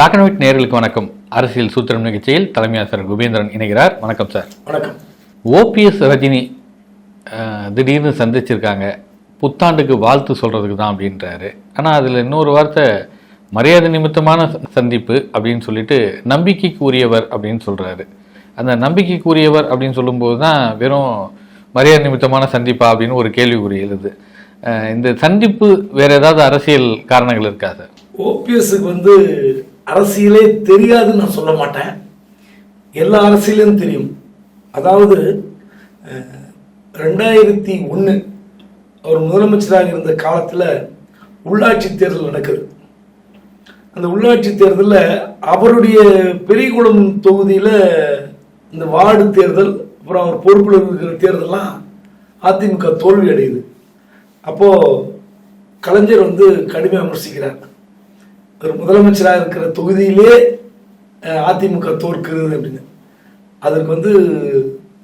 Black and white நேர்களுக்கு வணக்கம். அரசியல் சூத்திரம் நிகழ்ச்சியில் தலைமை ஆசிரியர் குபேந்திரன் இணைகிறார். வணக்கம் சார் வணக்கம். ஓபிஎஸ் ரஜினி திடீர்னு சந்திச்சிருக்காங்க. புத்தாண்டுக்கு வாழ்த்து சொல்றதுக்கு தான் அப்படின்றாரு. ஆனால் அதில் இன்னொரு வார்த்தை மரியாதை நிமித்தமான சந்திப்பு அப்படின்னு சொல்லிட்டு நம்பிக்கைக்கு உரியவர் அப்படின்னு சொல்றாரு. அந்த நம்பிக்கைக்கு உரியவர் அப்படின்னு சொல்லும்போது தான் வெறும் மரியாதை நிமித்தமான சந்திப்பா அப்படின்னு ஒரு கேள்விக்குறி எழுது. இந்த சந்திப்பு வேற ஏதாவது அரசியல் காரணங்கள் இருக்கா சார் ஓபிஎஸ்க்கு வந்து அரசியலே தெரியாதுன்னு நான் சொல்ல மாட்டேன். எல்லா அரசியலும் தெரியும். அதாவது ரெண்டாயிரத்தி ஒன்று அவர் முதலமைச்சராக இருந்த காலத்தில் உள்ளாட்சி தேர்தல் நடக்குது. அந்த உள்ளாட்சி தேர்தலில் அவருடைய பெரியகுளம் தொகுதியில் இந்த வார்டு தேர்தல் அப்புறம் அவர் பொறுப்பில் இருக்கிற தேர்தலாம் அதிமுக தோல்வி அடையுது. அப்போது கலைஞர் வந்து கடுமையாக விமர்சிக்கிறார். முதலமைச்சராக இருக்கிற தொகுதியிலே அதிமுக தோற்கிறது அப்படின்னு. அதற்கு வந்து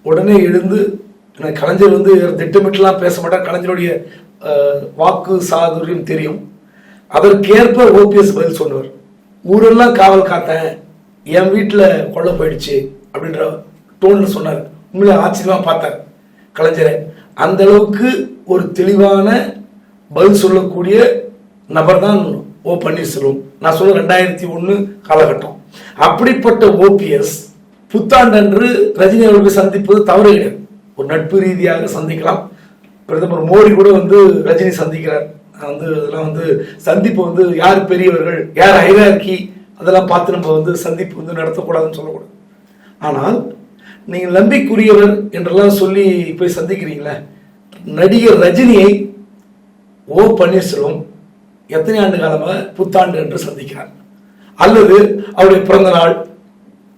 உடனே எழுந்து கலைஞர் வந்து திட்டமிட்டுலாம் பேச மாட்டார். கலைஞருடைய வாக்கு சாதுரியம் தெரியும். அதற்கேற்ப ஓபிஎஸ் பதில் சொன்னவர் ஊரெல்லாம் காவல் காத்தேன். என் வீட்டில் கொல்ல போயிடுச்சு அப்படின்ற டோன்ல சொன்னார். உண்மையிலே ஆச்சரியமாக பார்த்தார் கலைஞரை. அந்த அளவுக்கு ஒரு தெளிவான பதில் சொல்லக்கூடிய நபர் தான் ஓ பன்னீர்செல்வம். நான் சொல்ல ரெண்டாயிரத்தி ஒன்று காலகட்டம். அப்படிப்பட்ட ஓபிஎஸ் புத்தாண்டன்று ரஜினி அவர்கள் சந்திப்பது தவறு கிடையாது. ஒரு நட்பு ரீதியாக சந்திக்கலாம். பிரதமர் மோடி கூட வந்து ரஜினி சந்திக்கிறார். நான் வந்து அதெல்லாம் வந்து சந்திப்பு வந்து யார் பெரியவர்கள் யார் ஹைரார்கி அதெல்லாம் பார்த்து நம்ம வந்து சந்திப்பு வந்து நடத்தக்கூடாதுன்னு சொல்லக்கூடாது. ஆனால் நீங்கள் நம்பிக்குரியவர் என்றெல்லாம் சொல்லி போய் சந்திக்கிறீங்களே நடிகர் ரஜினியை ஓ பன்னீர்செல்வம் எத்தனை ஆண்டு காலமாக புத்தாண்டு என்று சந்திக்கிறார் அல்லது அவருடைய பிறந்த நாள்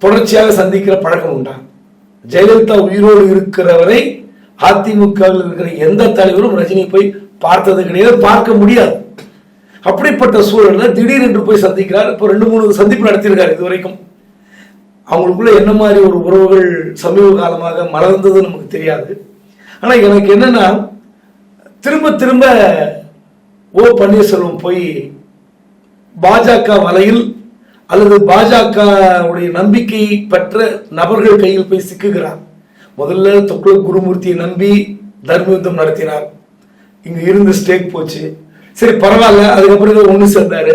தொடர்ச்சியாக சந்திக்கிற பழக்கம் உண்டா? ஜெயலலிதா உயிரோடு இருக்கிறவரை அதிமுகவில் இருக்கிற எந்த தலைவரும் ரஜினி போய் பார்த்தது கிடையாது பார்க்க முடியாது. அப்படிப்பட்ட சூழலில் திடீரென்று போய் சந்திக்கிறார். இப்போ ரெண்டு மூணு சந்திப்பு நடத்தியிருக்காரு இது வரைக்கும் அவங்களுக்குள்ள என்ன மாதிரி ஒரு உறவுகள் சமீப காலமாக மலர்ந்தது நமக்கு தெரியாது. ஆனால் எனக்கு என்னன்னா திரும்ப திரும்ப ஓ பன்னீர்செல்வம் போய் பாஜக வலையில் அல்லது பாஜக உடைய நம்பிக்கை பெற்ற நபர்கள் கையில் போய் சிக்குகிறார். முதல்ல தொக்குல குருமூர்த்தியை நம்பி தர்ம யுத்தம் நடத்தினார். இங்க இருந்து ஸ்டேக் போச்சு. சரி பரவாயில்ல அதுக்கப்புறம் ஒன்று சேர்ந்தாரு.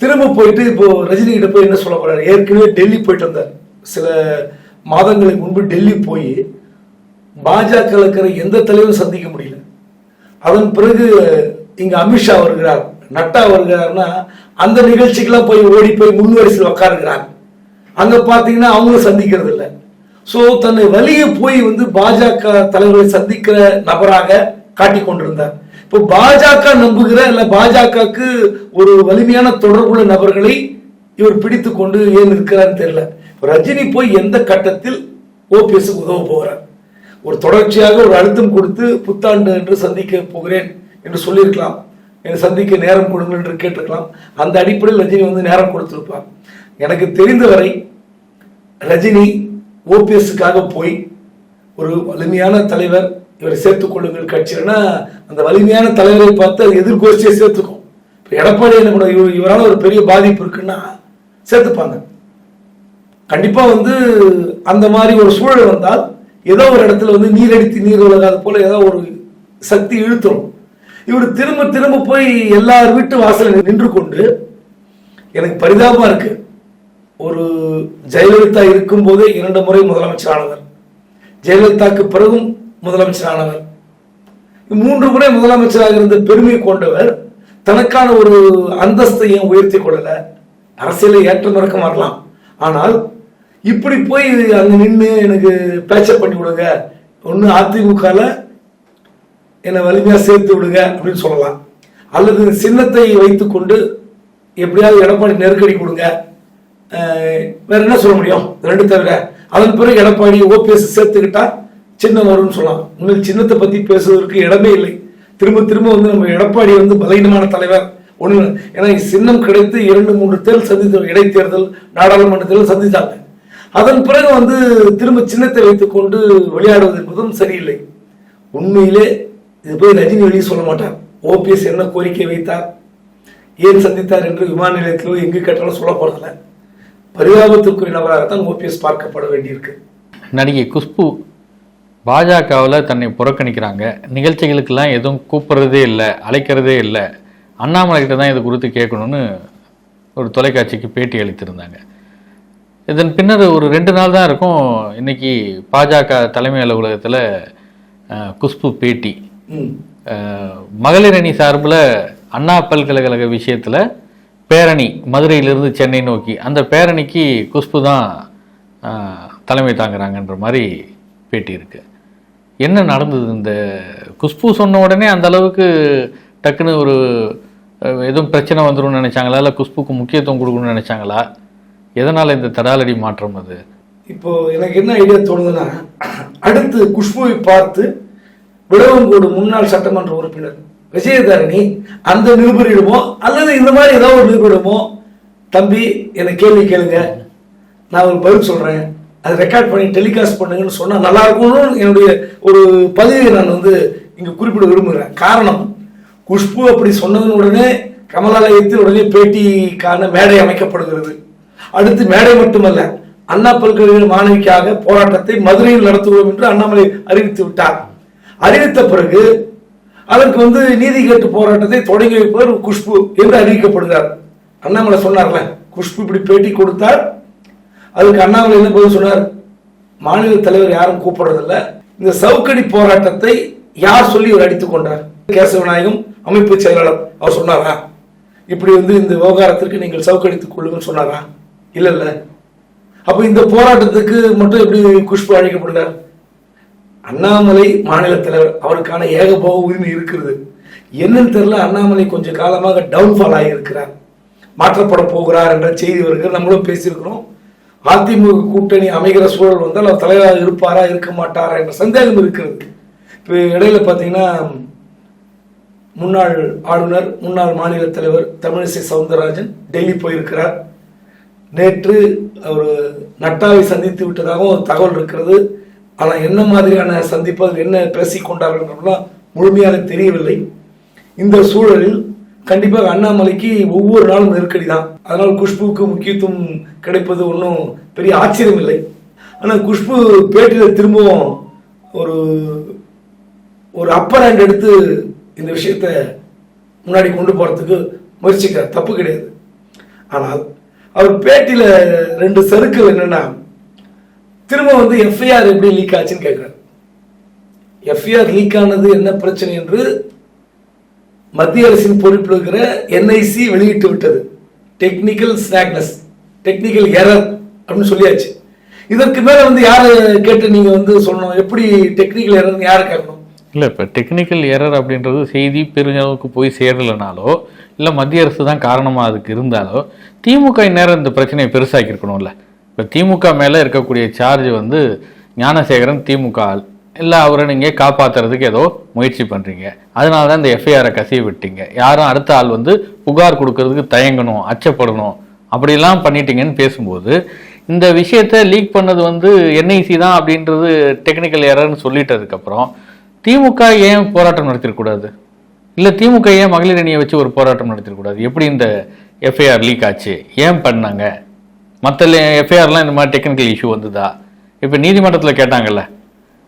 திரும்ப போயிட்டு இப்போ ரஜினி கிட்ட போய் என்ன சொல்ல போறாரு? ஏற்கனவே டெல்லி போயிட்டு வந்தார். சில மாதங்களுக்கு முன்பு டெல்லி போய் பாஜக இருக்கிற எந்த தலைவரும் சந்திக்க முடியல. அதன் பிறகு இங்க அமித்ஷா வருகிறார் நட்டா வருகிறார்னா அந்த நிகழ்ச்சிக்கெல்லாம் போய் ஓடி போய் முன்வரிசையில் உட்காருகிறார் அங்க பாத்தீங்கன்னா அவங்களும் சந்திக்கிறது இல்லை ஸோ தன்னை வழியே போய் வந்து பாஜக தலைவரை சந்திக்கிற நபராக காட்டி கொண்டிருந்தார். இப்போ பாஜக நம்புகிற இல்லை பாஜகவுக்கு ஒரு வலிமையான தொடர்புள்ள நபர்களை இவர் பிடித்து கொண்டு ஏன் இருக்கிறான்னு தெரியல. ரஜினி போய் எந்த கட்டத்தில் ஓபிஎஸ்க்கு உதவ போகிறார்? ஒரு தொடர்ச்சியாக ஒரு அழுத்தம் கொடுத்து புத்தாண்டு என்று சந்திக்க போகிறேன். என்று சொல்லியிருக்கலாம். என்னை சந்திக்க நேரம் கொடுங்கள் என்று கேட்டிருக்கலாம். அந்த அடிப்படையில் ரஜினி வந்து நேரம் கொடுத்திருப்பார். எனக்கு தெரிந்தவரை ரஜினி ஓபிஎஸ்க்காக போய் ஒரு வலிமையான தலைவர் இவரை சேர்த்துக் கொள்ளுங்கள் கட்சினா அந்த வலிமையான தலைவரை பார்த்து அது எதிர்கோஷ்டியை சேர்த்துக்கும். இப்போ எடப்பாடி என்ன கூட இவர் இவரால் ஒரு பெரிய பாதிப்பு இருக்குன்னா சேர்த்துப்பாங்க. கண்டிப்பாக வந்து அந்த மாதிரி ஒரு சூழல் வந்தால் ஏதோ ஒரு இடத்துல வந்து நீரடித்து நீர் உலகாது போல ஏதோ ஒரு சக்தி இழுத்துரும். இவர் திரும்ப திரும்ப போய் எல்லார் வீட்டு வாசலில் நின்று கொண்டு எனக்கு பரிதாபமா இருக்கு. ஒரு ஜெயலலிதா இருக்கும்போது இரண்டு முறை முதலமைச்சரானவர் ஜெயலலிதாக்கு பிறகும் முதலமைச்சரானவர் மூன்று முறை முதலமைச்சராக இருந்த பெருமை கொண்டவர் தனக்கான ஒரு அந்தஸ்தையும் உயர்த்தி கொள்ளல? அரசியலை ஏற்றம் இறக்கம் வரலாம் ஆனால் இப்படி போய் அங்க நின்று எனக்கு பேச்ச பண்ணி விடுங்க ஒன்று அதிமுகல என்னை வலிமையாக சேர்த்து விடுங்க அப்படின்னு சொல்லலாம். அல்லது சின்னத்தை வைத்துக்கொண்டு எப்படியாவது எடப்பாடி நெருக்கடி கொடுங்க. வேற என்ன சொல்ல முடியும்? ரெண்டு தவிர. அதன் பிறகு எடப்பாடி ஓபிஎஸ் சேர்த்துக்கிட்டா சின்னம் வரும்னு சொல்லலாம். உங்கள் சின்னத்தை பத்தி பேசுவதற்கு இடமே இல்லை. திரும்ப திரும்ப வந்து நம்ம எடப்பாடி வந்து பலகீனமான தலைவர். ஒன்று ஏன்னா சின்னம் கிடைத்து இரண்டு மூன்று தேர்தல் சந்தித்த இடைத்தேர்தல் நாடாளுமன்றத்தில் சந்தித்தாங்க. அதன் பிறகு வந்து திரும்ப சின்னத்தை வைத்துக்கொண்டு விளையாடுவது என்பதும் சரியில்லை. உண்மையிலே இது போய் ரஜினி வெளியே சொல்ல மாட்டார். ஓபிஎஸ் என்ன கோரிக்கை வைத்தார்? ஏன் சந்தித்தார் என்று விமான நிலையத்திலோ எங்கு கேட்டாலும் சொல்ல போறதில்ல. பரிதாபத்திற்குரிய நபராகத்தான் ஓபிஎஸ் பார்க்கப்பட வேண்டியிருக்கு. நடிகை குஷ்பு பாஜகவில் தன்னை புறக்கணிக்கிறாங்க. நிகழ்ச்சிகளுக்கெல்லாம் எதுவும் கூப்பிட்றதே இல்லை அழைக்கிறதே இல்லை. அண்ணாமலை கிட்ட தான் இது குறித்து கேட்கணும்னு ஒரு தொலைக்காட்சிக்கு பேட்டி அளித்திருந்தாங்க. இதன் பின்னர் ஒரு ரெண்டு நாள் தான் இருக்கும். இன்றைக்கி பாஜக தலைமை அலுவலகத்தில் குஷ்பு பேட்டி. மகளிர் அணி சார்பில் அண்ணா பல்கலைக்கழக விஷயத்தில் பேரணி மதுரையிலிருந்து சென்னை நோக்கி. அந்த பேரணிக்கு குஷ்பு தான் தலைமை தாங்குறாங்கன்ற மாதிரி பேட்டி இருக்கு. என்ன நடந்தது இந்த குஷ்பு சொன்ன உடனே அந்த அளவுக்கு டக்குன்னு ஒரு எதுவும் பிரச்சனை வந்துடும் நினைச்சாங்களா? இல்லை குஷ்புக்கு முக்கியத்துவம் கொடுக்கணும்னு நினைச்சாங்களா? எதனால் இந்த தடாலடி மாற்றம் அது? இப்போ எனக்கு என்ன ஐடியா தோணுதுன்னா அடுத்து குஷ்புவை பார்த்து விடவங்கூடு முன்னாள் சட்டமன்ற உறுப்பினர் விஜயதாரணி அந்த நிருபரிடமோ அல்லது இந்த மாதிரி ஏதாவது ஒரு நிருபரிடமோ தம்பி என்னை கேள்வி கேளுங்க. நான் ஒரு பதில் சொல்கிறேன் அதை ரெக்கார்ட் பண்ணி டெலிகாஸ்ட் பண்ணுங்கன்னு சொன்னால் நல்லா இருக்கும்னு என்னுடைய ஒரு பதிவை நான் வந்து இங்கே குறிப்பிட விரும்புகிறேன். காரணம் குஷ்பு அப்படி சொன்னதன் உடனே கமலாலயத்தில் உடனே பேட்டிக்கான மேடை அமைக்கப்படுகிறது. அடுத்து மேடை மட்டுமல்ல அண்ணா பல்கலைக்கழக மாணவிக்காக போராட்டத்தை மதுரையில் நடத்துவோம் என்று அண்ணாமலை அறிவித்து விட்டார். அறிவித்த பிறகு அதற்கு வந்து நீதி கேட்டு போராட்டத்தை தொடங்கி வைப்பவர் குஷ்பு என்று அறிவிக்கப்படுகிறார். அண்ணாமலை சொன்னார்ல குஷ்பு இப்படி பேட்டி கொடுத்தார். அதுக்கு அண்ணாமலை என்ன பதில் சொன்னார்? மாநில தலைவர் யாரும் கூப்பிடுறதில்ல. இந்த சவுக்கடி போராட்டத்தை யார் சொல்லி இவர் அடித்துக் கொண்டார்? கேசவநாயகம் அமைப்பு செயலாளர் அவர் சொன்னாரா? இப்படி வந்து இந்த விவகாரத்திற்கு நீங்கள் சவுக்கடித்துக் கொள்ளுங்கன்னு சொன்னாரா? இல்ல இல்ல அப்ப இந்த போராட்டத்துக்கு மட்டும் எப்படி குஷ்பு அழைக்கப்படுகிறார்? அண்ணாமலை மாநில தலைவர் அவருக்கான ஏகபோக உரிமை இருக்கிறது. என்னன்னு தெரியல அண்ணாமலை கொஞ்சம் காலமாக டவுன்ஃபால் ஆகியிருக்கிறார். மாற்றப்பட போகிறார் என்ற செய்தி வருகிறது. நம்மளும் பேசியிருக்கிறோம். அதிமுக கூட்டணி அமைகிற சூழல் வந்தால் அவர் தலைவராக இருப்பாரா இருக்க மாட்டாரா என்ற சந்தேகம் இருக்கிறது. இப்போ இடையில பார்த்தீங்கன்னா முன்னாள் ஆளுநர் முன்னாள் மாநில தலைவர் தமிழிசை சவுந்தரராஜன் டெல்லி போயிருக்கிறார். நேற்று அவர் நட்டாவை சந்தித்து விட்டதாகவும் ஒரு தகவல் இருக்கிறது. ஆனால் என்ன மாதிரியான சந்திப்பதில் என்ன பேசிக்கொண்டார்கள்லாம் முழுமையாக தெரியவில்லை. இந்த சூழலில் கண்டிப்பாக அண்ணாமலைக்கு ஒவ்வொரு நாளும் நெருக்கடி தான். அதனால் குஷ்புவுக்கு முக்கியத்துவம் கிடைப்பது ஒன்றும் பெரிய ஆச்சரியம் இல்லை. ஆனால் குஷ்பு பேட்டியில் திரும்பவும் ஒரு ஒரு அப்பர் ஹேண்ட் எடுத்து இந்த விஷயத்தை முன்னாடி கொண்டு போகிறதுக்கு முயற்சிக்கிறார். தப்பு கிடையாது. ஆனால் அவர் பேட்டியில் ரெண்டு சறுக்கள் என்னென்னா திரும்ப வந்து எஃப்ஐஆர் எப்படி லீக் ஆச்சுன்னு கேட்கிறார் எஃப்ஐஆர் லீக் ஆனது என்ன பிரச்சனை என்று மத்திய அரசின் பொறுப்பில் இருக்கிற என்ஐசி வெளியிட்டு விட்டது. டெக்னிக்கல் ஸ்நாக்னஸ் டெக்னிக்கல் எரர் அப்படின்னு சொல்லியாச்சு. இதற்கு மேல வந்து யாரை கேட்டு நீங்க வந்து சொல்லணும்? எப்படி டெக்னிக்கல் எரர்னு யாரை கேட்கணும்? இல்லை இப்போ டெக்னிக்கல் எரர் அப்படின்றது செய்தி பெருஞ்சளவுக்கு போய் சேரலைனாலோ இல்லை மத்திய அரசு தான் காரணமாக அதுக்கு இருந்தாலோ திமுக இந்நேரம் இந்த பிரச்சனையை பெருசாக்கியிருக்கணும்ல. இப்போ திமுக மேலே இருக்கக்கூடிய சார்ஜ் வந்து ஞானசேகரன் திமுக ஆள். இல்லை அவரை நீங்கள் காப்பாற்றுறதுக்கு ஏதோ முயற்சி பண்ணுறீங்க அதனால தான் இந்த எஃப்ஐஆரை கசிய விட்டீங்க. யாரும் அடுத்த ஆள் வந்து புகார் கொடுக்கறதுக்கு தயங்கணும் அச்சப்படணும் அப்படிலாம் பண்ணிட்டீங்கன்னு பேசும்போது இந்த விஷயத்தை லீக் பண்ணது வந்து என்ஐசி தான் அப்படின்றது டெக்னிக்கல் ஏரர்னு சொல்லிட்டதுக்கப்புறம் திமுக ஏன் போராட்டம் நடத்திடக்கூடாது இல்லை திமுக ஏன் மகளிர் அணியை வச்சு ஒரு போராட்டம் நடத்திடக்கூடாது எப்படி இந்த எஃப்ஐஆர் லீக் ஆச்சு? ஏன் பண்ணாங்க? மற்ற எஃப்ஐஆர்லாம் இந்த மாதிரி டெக்னிக்கல் இஷ்யூ வந்ததா? இப்போ நீதிமன்றத்தில் கேட்டாங்கல்ல.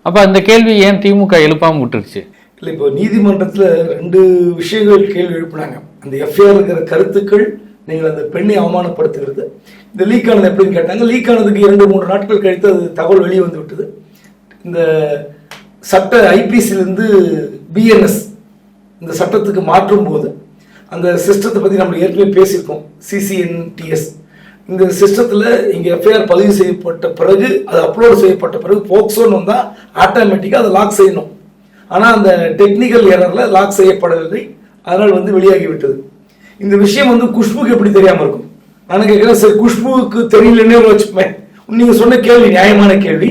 அப்போ அந்த கேள்வி ஏன் திமுக எழுப்பாமல் விட்டுருச்சு? இல்லை இப்போ நீதிமன்றத்தில் ரெண்டு விஷயங்கள் கேள்வி எழுப்பினாங்க. அந்த எஃப்ஐஆர் இருக்கிற கருத்துக்கள் நீங்கள் அந்த பெண்ணை அவமானப்படுத்துகிறது. இந்த லீக் ஆனது எப்படின்னு கேட்டாங்க. லீக் ஆனதுக்கு இரண்டு மூன்று நாட்கள் கழித்து அது தகவல் வெளியே வந்து விட்டது. இந்த சட்ட ஐபிசிலிருந்து பிஎன்எஸ் இந்த சட்டத்துக்கு மாற்றும் போது அந்த சிஸ்டத்தை பற்றி நம்ம ஏற்கனவே பேசியிருக்கோம். சிசிஎன்டிஎஸ் இந்த சிஸ்டத்தில் இங்கே எஃப்ஐஆர் பதிவு செய்யப்பட்ட பிறகு அது அப்லோட் செய்யப்பட்ட பிறகு போக்சோன்னு வந்தால் ஆட்டோமேட்டிக்காக அதை லாக் செய்யணும். ஆனால் அந்த டெக்னிக்கல் எரரில் லாக் செய்யப்படவில்லை. அதனால் வந்து வெளியாகி விட்டது இந்த விஷயம் வந்து குஷ்புக்கு எப்படி தெரியாமல் இருக்கும்? நான் கேட்குறேன் சரி குஷ்புவுக்கு தெரியலன்னே வச்சுப்போமே நீங்கள் சொன்ன கேள்வி நியாயமான கேள்வி.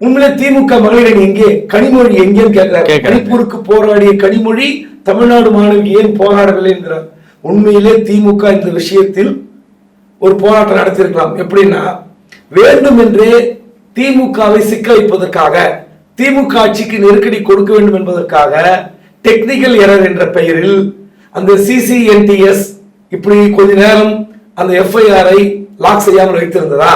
உண்மையிலே திமுக மகளிர் எங்கே? கனிமொழி எங்கேன்னு கேட்கிறார் கேட்கிறாங்க. கனிப்பூருக்கு போராடிய கனிமொழி தமிழ்நாடு மாணவிக்கு ஏன் போராடவில்லை என்கிறார். உண்மையிலே திமுக இந்த விஷயத்தில் ஒரு போராட்டம் நடத்தியிருக்கலாம். எப்படின்னா வேண்டுமென்றே திமுகவை சிக்க வைப்பதற்காக திமுக ஆட்சிக்கு நெருக்கடி கொடுக்க வேண்டும் என்பதற்காக டெக்னிக்கல் எரர் என்ற பெயரில் அந்த சிசிஎன்டிஎஸ் இப்படி கொஞ்ச நேரம் அந்த எஃப்ஐஆரை லாக் செய்யாமல் வைத்திருந்ததா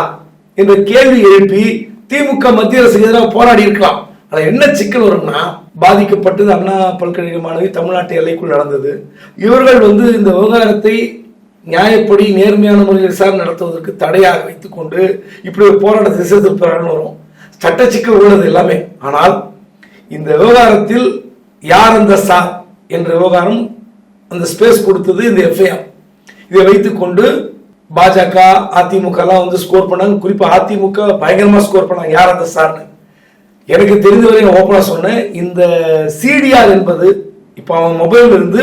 என்ற கேள்வி எழுப்பி திமுக மத்திய அரசுக்கு எதிராக போராடி இருக்கலாம். ஆனால் என்ன சிக்கல் வரும்னா பாதிக்கப்பட்டது அண்ணா பல்கலைக்கழக மாணவி தமிழ்நாட்டு எல்லைக்குள் நடந்தது. இவர்கள் வந்து இந்த விவகாரத்தை நியாயப்படி நேர்மையான முறையில் விசாரணை நடத்துவதற்கு தடையாக வைத்துக்கொண்டு இப்படி ஒரு போராட்டத்தை திசை திருப்புறாங்கன்னு வரும். சட்ட சிக்கல் உள்ளது எல்லாமே. ஆனால் இந்த விவகாரத்தில் யார் அந்த சார் என்ற விவகாரம் அந்த ஸ்பேஸ் கொடுத்தது இந்த எஃப்ஐஆர் இதை வைத்துக்கொண்டு பாஜக அதிமுக எல்லாம் வந்து ஸ்கோர் பண்ணாங்க. குறிப்பா அதிமுக பயங்கரமா ஸ்கோர் பண்ணாங்க. யார் அந்த சார்னு. எனக்கு தெரிந்தவரை நான் ஓப்பனா சொன்னேன். இந்த சிடிஆர் என்பது இப்போ அவன் மொபைல் இருந்து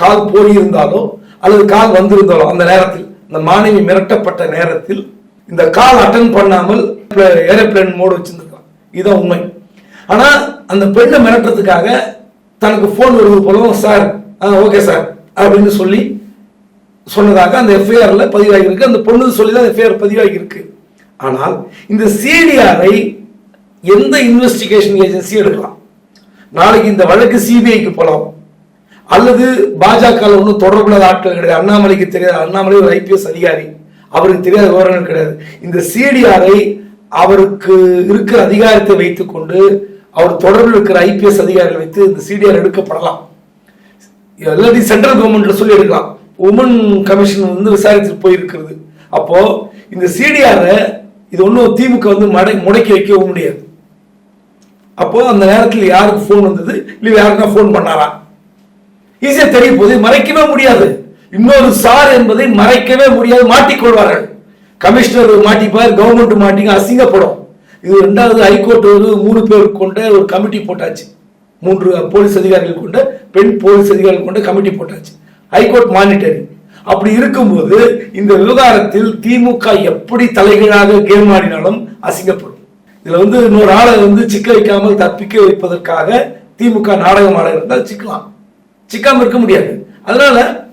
கால் போயிருந்தாலோ அல்லது கால் வந்திருந்தாலோ அந்த நேரத்தில் இந்த மாணவி மிரட்டப்பட்ட நேரத்தில் இந்த கால் அட்டன் பண்ணாமல் ஏரோப்ளேன் மோடு வச்சிருந்திருக்கான். இதுதான் உண்மை. ஆனா அந்த பெண்ணை மிரட்டுறதுக்காக தனக்கு ஃபோன் வருவது போலவும் சார் ஓகே சார் அப்படின்னு சொல்லி சொன்னதாக அந்த எஃப்ஐஆர்ல பதிவாகியிருக்கு. அந்த பொண்ணு சொல்லி தான் எஃப்ஐஆர் பதிவாகியிருக்கு. ஆனால் இந்த சிடிஆரை எந்த இன்வெஸ்டிகேஷன் ஏஜென்சி எடுக்கலாம். நாளைக்கு இந்த வழக்கு சிபிஐக்கு போகலாம் அல்லது பாஜக ஒன்றும் தொடர்புள்ள ஆட்கள் கிடையாது. அண்ணாமலைக்கு தெரியாது. அண்ணாமலை ஒரு ஐபிஎஸ் அதிகாரி. அவருக்கு தெரியாத விவரங்கள் கிடையாது. இந்த சிடிஆரை அவருக்கு இருக்கிற அதிகாரத்தை வைத்துக்கொண்டு அவர் தொடர்பில் இருக்கிற ஐபிஎஸ் அதிகாரிகள் வைத்து இந்த சிடிஆர் எடுக்கப்படலாம். இல்லாட்டி சென்ட்ரல் கவர்மெண்ட்ல சொல்லி எடுக்கலாம் உமன் கமிஷன் வந்து விசாரித்து போயிருக்கிறது. அப்போ இந்த சிடிஆரை இது ஒன்றும் திமுக வந்து மடை முடக்கி வைக்கவும் முடியாது. அப்போ அந்த நேரத்தில் யாருக்கு ஃபோன் வந்தது? இல்லை யாருக்கா ஃபோன் பண்ணாரா? ஈஸியா தெரிய போது மறைக்கவே முடியாது. இன்னொரு சார் என்பதை மறைக்கவே முடியாது மாட்டிக்கொள்வார்கள். கமிஷனர் மாட்டிப்பார் கவர்மெண்ட் மாட்டிங்க அசிங்கப்படும் இது ரெண்டாவது ஹைகோர்ட் ஒரு மூணு பேர் கொண்ட ஒரு கமிட்டி போட்டாச்சு. மூன்று போலீஸ் அதிகாரிகள் கொண்ட பெண் போலீஸ் அதிகாரிகள் கொண்ட கமிட்டி போட்டாச்சு. ஹைகோர்ட் மானிட்டரிங் அப்படி இருக்கும்போது இந்த விவகாரத்தில் திமுக எப்படி தலைகீழாக கேம் ஆடினாலும் அசிங்கப்படும் இதுல வந்து இன்னொரு ஆளை வந்து சிக்க வைக்காமல் தப்பிக்க வைப்பதற்காக திமுக நாடகம் ஆட இருந்தால் சிக்கலாம். சிக்காம இருக்க முடியாது. அதனால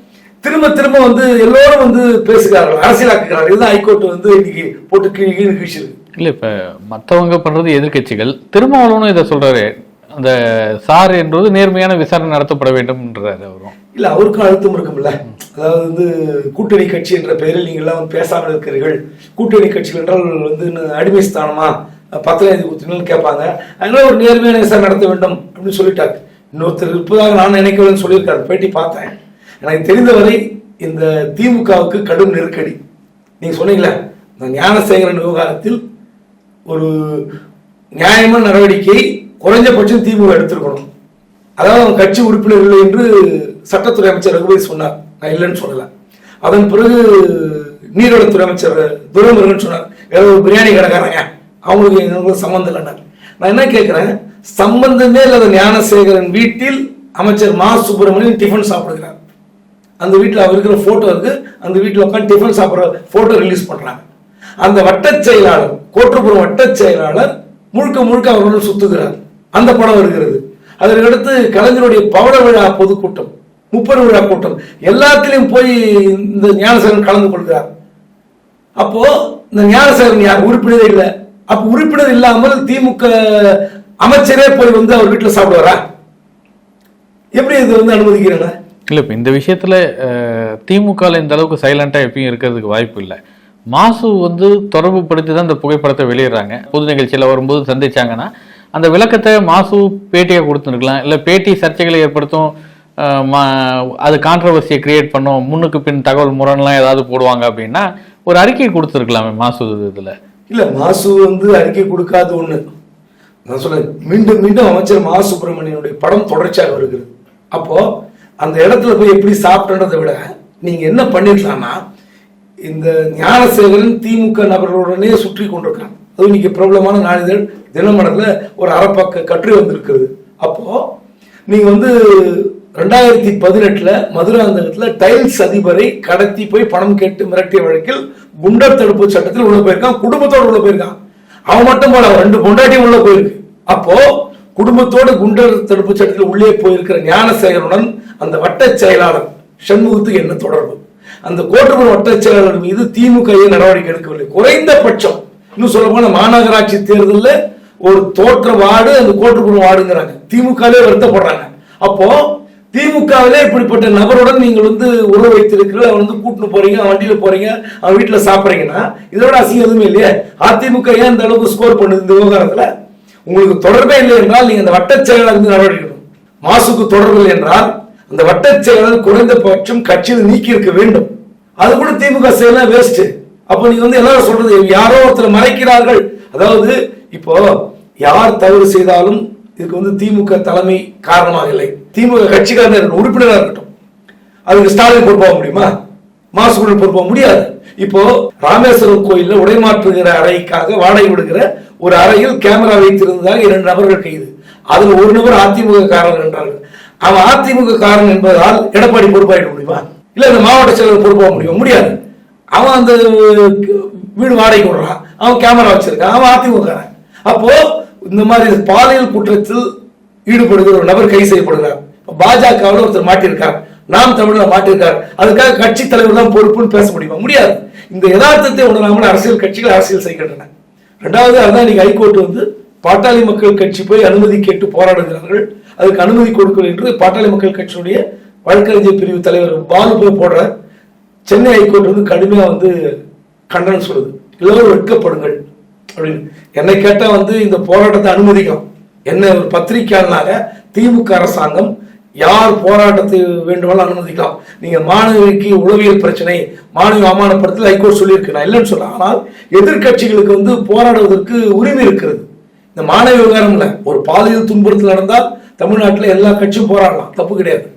திரும்ப திரும்ப வந்து எல்லோரும் வந்து பேசுகிறார்கள் அரசியலாக்குகிறார்கள். இதுதான் ஹைகோர்ட் வந்து இன்னைக்கு போட்டு கீழ் கீழ் கீழ்ச்சிருக்கு இல்லை இப்போ மற்றவங்க பண்ணுறது எதிர்க்கட்சிகள். திருமாவளவனும் இதை சொல்றாரு. அந்த சார் என்பது நேர்மையான விசாரணை நடத்தப்பட வேண்டும்ன்றாரு அவரும். இல்ல அவருக்கும் அழுத்தம் இருக்கும்ல. அதாவது வந்து கூட்டணி கட்சி என்ற பெயரில் நீங்க எல்லாம் வந்து பேசாமல் இருக்கிறீர்கள். கூட்டணி கட்சிகள் என்றால் வந்து அடிமை ஸ்தானமா பத்திரம் கொடுத்தீங்கன்னு கேட்பாங்க. அதனால ஒரு நேர்மையான விசாரணை நடத்த வேண்டும் அப்படின்னு சொல்லிட்டாரு. இன்னொருத்தர் இருப்பதாக நான் நினைக்கிறேன்னு சொல்லியிருக்காரு. பேட்டி பார்த்தேன். எனக்கு தெரிந்தவரை இந்த திமுகவுக்கு கடும் நெருக்கடி. நீங்க சொன்னீங்களே இந்த ஞானசேகரன் விவகாரத்தில் ஒரு நியாயமான நடவடிக்கை குறைஞ்சபட்சம் திமுக எடுத்திருக்கணும். அதாவது அவன் கட்சி உறுப்பினர் இல்லை என்று சட்டத்துறை அமைச்சர் ரகுபதி சொன்னார். நான் இல்லைன்னு சொல்லல. அதன் பிறகு நீர்வளத்துறை அமைச்சர் துரைமுருகன் சொன்னார். ஏதோ ஒரு பிரியாணி கடைக்காரங்க. அவங்களுக்கு எங்களுக்கு சம்மந்தம் இல்லைன்னார். நான் என்ன கேட்குறேன் சம்பந்தமே இல்லாத ஞானசேகரன் வீட்டில் அமைச்சர் மா. சுப்பிரமணியன் டிஃபன் சாப்பிடுகிறார். அந்த வீட்டில் அவர் இருக்கிற போட்டோ இருக்கு. அந்த வீட்டில் உட்காந்து டிஃபன் சாப்பிட்ற போட்டோ ரிலீஸ் பண்றாங்க. அந்த வட்ட செயலாளர் கோட்டுப்புறம் வட்டச் செயலாளர் முழுக்க முழுக்க அவருடன் சுத்துகிறார். அந்த படம் இருக்கிறது அதற்கடுத்து கலைஞருடைய பவள விழா பொதுக்கூட்டம் முப்பது விழா கூட்டம் எல்லாத்திலையும் போய் இந்த ஞானசேகரன் கலந்து கொள்கிறார். அப்போ இந்த ஞானசேகரன் யார்? உறுப்பினரே இல்லை. அப்ப உறுப்பினர் இல்லாமல் திமுக அமைச்சரே போய் வந்து அவர் வீட்டுல சாப்பிடுவாரா? எப்படி இது வந்து அனுமதிக்கிறாங்க? இல்லை இப்போ இந்த விஷயத்தில் திமுகவில் இந்த அளவுக்கு சைலண்டாக எப்பயும் இருக்கிறதுக்கு வாய்ப்பு இல்லை. மாசு வந்து தொடர்பு படுத்தி தான் இந்த புகைப்படத்தை வெளியிடுறாங்க. பொது நிகழ்ச்சியில் வரும்போது சந்திச்சாங்கன்னா அந்த விளக்கத்தை மாசு பேட்டியாக கொடுத்துருக்கலாம். இல்லை பேட்டி சர்ச்சைகளை ஏற்படுத்தும் அது கான்ட்ரவர்சியை கிரியேட் பண்ணும் முன்னுக்கு பின் தகவல் முரண்லாம் ஏதாவது போடுவாங்க அப்படின்னா ஒரு அறிக்கை கொடுத்துருக்கலாமே மாசு இதில். இல்ல மாசு வந்து அறிக்கை கொடுக்காத ஒண்ணு. நான் சொல்றேன் மீண்டும் மீண்டும் அமைச்சர் மா. சுப்பிரமணியனுடைய படம் தொடர்ச்சியாக வருகிறது. அப்போ அந்த இடத்துல போய் எப்படி சாப்பிட்டன்றதை விட நீங்க என்ன பண்ணிருக்கலாம்னா இந்த ஞானசேகரன் திமுக நபர்களுடனே சுற்றி கொண்டிருக்காங்க அது இன்னைக்கு பிரபலமான நாளிதழ் தினமடல ஒரு அறப்பக்க கற்று வந்திருக்கிறது. அப்போ நீங்க வந்து ரெண்டாயிரத்தி பதினெட்டுல மதுராந்தகத்துல டைல்ஸ் அதிபரை கடத்தி போய் பணம் கேட்டு மிரட்டிய வழக்கில் குண்டர் தடுப்பு சட்டத்தில் உள்ள போயிருக்கான் குடும்பத்தோட உள்ள போயிருக்கான். அவன் மட்டும் போல ரெண்டு பொண்டாட்டியும் உள்ள போயிருக்கு. அப்போ குடும்பத்தோடு குண்டர் தடுப்பு சட்டத்தில் உள்ளே போயிருக்கிற ஞானசேகரனுடன் அந்த வட்டச் செயலாளர் சண்முகத்துக்கு என்ன தொடர்பு? அந்த கோட்டுக்குள் வட்டச் செயலாளர் மீது திமுக நடவடிக்கை எடுக்கவில்லை? குறைந்தபட்சம் இன்னும் சொல்ல போன மாநகராட்சி தேர்தலில் ஒரு தோற்ற வார்டு அந்த கோட்டுக்குள் வார்டுங்கிறாங்க. திமுகவே வருத்தப்படுறாங்க. அப்போ திமுகவிலே இப்படிப்பட்ட நபருடன் நீங்கள் வந்து உறவு வைத்திருக்கிறீர்கள் அவன் வந்து கூட்டிட்டு போறீங்க அவன் வண்டியில் போறீங்க அவன் வீட்டில் சாப்பிட்றீங்கன்னா இதோட அசிங்கம் எதுவுமே இல்லையே. அதிமுக ஏன் இந்த அளவுக்கு ஸ்கோர் பண்ணுது இந்த விவகாரத்தில்? உங்களுக்கு தொடர்பே இல்லை என்றால் நீங்கள் அந்த வட்டச் செயலாளர் வந்து நடவடிக்கணும் மாசுக்கு தொடர்பு இல்லை என்றால் அந்த வட்டச் செயலாளர் குறைந்தபட்சம் கட்சியில் நீக்கி இருக்க வேண்டும். அது கூட திமுக செய்யலாம் வேஸ்ட் அப்போ நீங்க வந்து எல்லாரும் சொல்றது யாரோ ஒருத்தர் மறைக்கிறார்கள். அதாவது இப்போ யார் தவறு செய்தாலும் இதுக்கு வந்து திமுக தலைமை காரணமாக இல்லை. திமுக கட்சிக்காரர் இருக்கட்டும், உறுப்பினராக இருக்கட்டும். அதுக்கு ஸ்டாலின் பொறுப்பாக முடியுமா? மாசுக்குள்ள பொறுப்பாக முடியாது. இப்போ ராமேஸ்வரம் கோயிலில் உடைமாற்றுகிற அறைக்காக வாடகை விடுகிற ஒரு அறையில் கேமரா வைத்திருந்ததாக இரண்டு நபர்கள் கைது. அதில் ஒரு நபர் அதிமுக காரணம் என்றார்கள். அவன் அதிமுக காரன் என்பதால் எடப்பாடி பொறுப்பாயிட முடியுமா? இல்லை இந்த மாவட்ட செயலர் பொறுப்பாக முடியுமா? முடியாது. அவன் அந்த வீடு வாடகை விடுறான். அவன் கேமரா வச்சிருக்கான். அவன் அதிமுக காரன். அப்போ இந்த மாதிரி பாலியல் குற்றத்தில் ஈடுபடுகிற ஒரு நபர் கைது செய்யப்படுகிறார். பாஜகவில் ஒருத்தர் மாட்டியிருக்கார். நாம் தமிழ்ல மாட்டியிருக்கார். அதுக்காக கட்சி தலைவர் தான் பொறுப்புன்னு பேச முடியுமா? முடியாது. இந்த யதார்த்தத்தை உணராமல் அரசியல் கட்சிகள் அரசியல் செய்கின்றன. ரெண்டாவது அதான் இன்னைக்கு ஹைகோர்ட் வந்து பாட்டாளி மக்கள் கட்சி போய் அனுமதி கேட்டு போராடுகிறார்கள். அதுக்கு அனுமதி கொடுக்கணும் என்று பாட்டாளி மக்கள் கட்சியுடைய வழக்கறிஞர் பிரிவு தலைவர் பாலு போய் போடுற சென்னை ஹைகோர்ட் வந்து கடுமையாக வந்து கண்டனம் சொல்லுது. எல்லோரும் வெட்கப்படுங்கள். அப்படின்னு என்னை கேட்டால் வந்து இந்த போராட்டத்தை அனுமதிக்கும். என்ன ஒரு பத்திரிகையாளனாக திமுக அரசாங்கம் யார் போராட்டத்தை வேண்டுமானாலும் அனுமதிக்கலாம். நீங்கள் மாணவிக்கு உளவியல் பிரச்சனை மாணவி அவமானப்படுத்தல் ஹைகோர்ட் சொல்லியிருக்கு. நான் இல்லைன்னு சொல்ல ஆனால் எதிர்க்கட்சிகளுக்கு வந்து போராடுவதற்கு உரிமை இருக்கிறது. இந்த மாணவி விவகாரம் இல்லை. ஒரு பாலியல் துன்புறுத்தல் நடந்தால் தமிழ்நாட்டில் எல்லா கட்சியும் போராடலாம். தப்பு கிடையாது.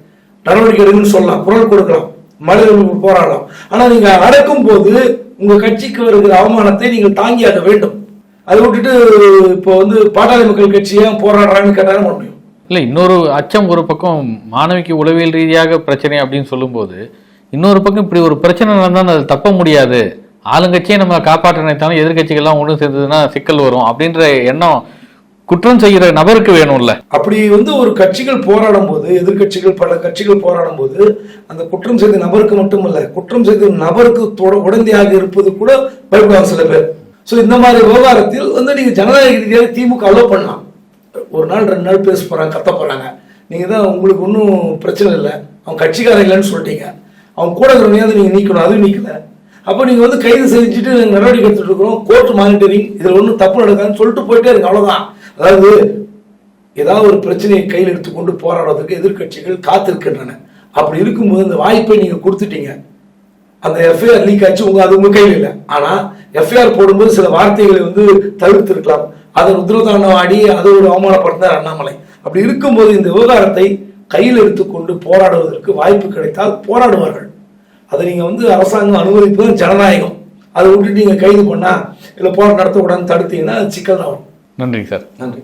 நடவடிக்கை எடுங்கன்னு சொல்லலாம். குரல் கொடுக்கலாம். மனிதர்கள் போராடலாம். ஆனால் நீங்கள் அடக்கும் போது உங்கள் கட்சிக்கு வருகிற அவமானத்தை நீங்கள் தாங்கியாக வேண்டும். அதை விட்டுட்டு இப்போ வந்து பாட்டாளி மக்கள் கட்சி ஏன் போராடுறாங்கன்னு கேட்டாலும் பண்ண முடியும். இல்லை இன்னொரு அச்சம் ஒரு பக்கம் மாணவிக்கு உளவியல் ரீதியாக பிரச்சனை அப்படின்னு சொல்லும்போது இன்னொரு பக்கம் இப்படி ஒரு பிரச்சனை நடந்தால் அது தப்ப முடியாது. ஆளுங்கட்சியை நம்ம காப்பாற்ற நினைத்தாலும் எதிர்கட்சிகள்லாம் ஒன்று சேர்ந்ததுன்னா சிக்கல் வரும் அப்படின்ற எண்ணம் குற்றம் செய்கிற நபருக்கு வேணும்ல. அப்படி வந்து ஒரு கட்சிகள் போராடும் போது எதிர்க்கட்சிகள் பல கட்சிகள் போராடும் போது அந்த குற்றம் செய்த நபருக்கு மட்டுமல்ல குற்றம் செய்த நபருக்கு உடந்தையாக இருப்பது கூட பயப்படுவாங்க சில பேர். ஸோ இந்த மாதிரி விவகாரத்தில் வந்து நீங்கள் ஜனநாயக ரீதியாக திமுக அலோவ் பண்ணலாம். ஒரு நாள் ரெண்டு நாள் பேச போகிறாங்க கத்த போகிறாங்க நீங்கள் தான் உங்களுக்கு ஒன்றும் பிரச்சனை இல்லை. அவன் கட்சிக்காரன் இல்லைன்னு சொல்லிட்டீங்க. அவன் கூட இருக்கிறவனையாவது நீங்கள் நீக்கணும். அதுவும் நீக்கலை. அப்போ நீங்கள் வந்து கைது செஞ்சுட்டு நாங்கள் நடவடிக்கை எடுத்துகிட்டு இருக்கிறோம். கோர்ட் மானிட்டரிங் இதில் ஒன்றும் தப்பு நடக்காதுன்னு சொல்லிட்டு போயிட்டே இருக்கு அவ்வளோதான் அதாவது ஏதாவது ஒரு பிரச்சனையை கையில் எடுத்துக்கொண்டு போராடுறதுக்கு எதிர்க்கட்சிகள் காத்திருக்கின்றன. அப்படி இருக்கும்போது அந்த வாய்ப்பை நீங்கள் கொடுத்துட்டீங்க. அந்த எஃப்ஐஆர் லீக் ஆச்சு. உங்கள் அது உங்கள் கையில் இல்லை. ஆனால் எஃப்ஐஆர் போடும்போது சில வார்த்தைகளை வந்து தவிர்த்திருக்கலாம். அதை ருத்ரதாண்டம் ஆடி அதை ஒரு அவமானப்படுத்தினார் அண்ணாமலை. அப்படி இருக்கும்போது இந்த விவகாரத்தை கையில் எடுத்துக்கொண்டு போராடுவதற்கு வாய்ப்பு கிடைத்தால் போராடுவார்கள். அதை நீங்க வந்து அரசாங்கம் அனுமதிப்பது ஜனநாயகம். அதை விட்டுட்டு நீங்க கைது பண்ணா இல்லை போராட்டம் நடத்தக்கூடாதுன்னு தடுத்தீங்கன்னா அது சிக்கல் வரும். நன்றிங்க சார். நன்றி.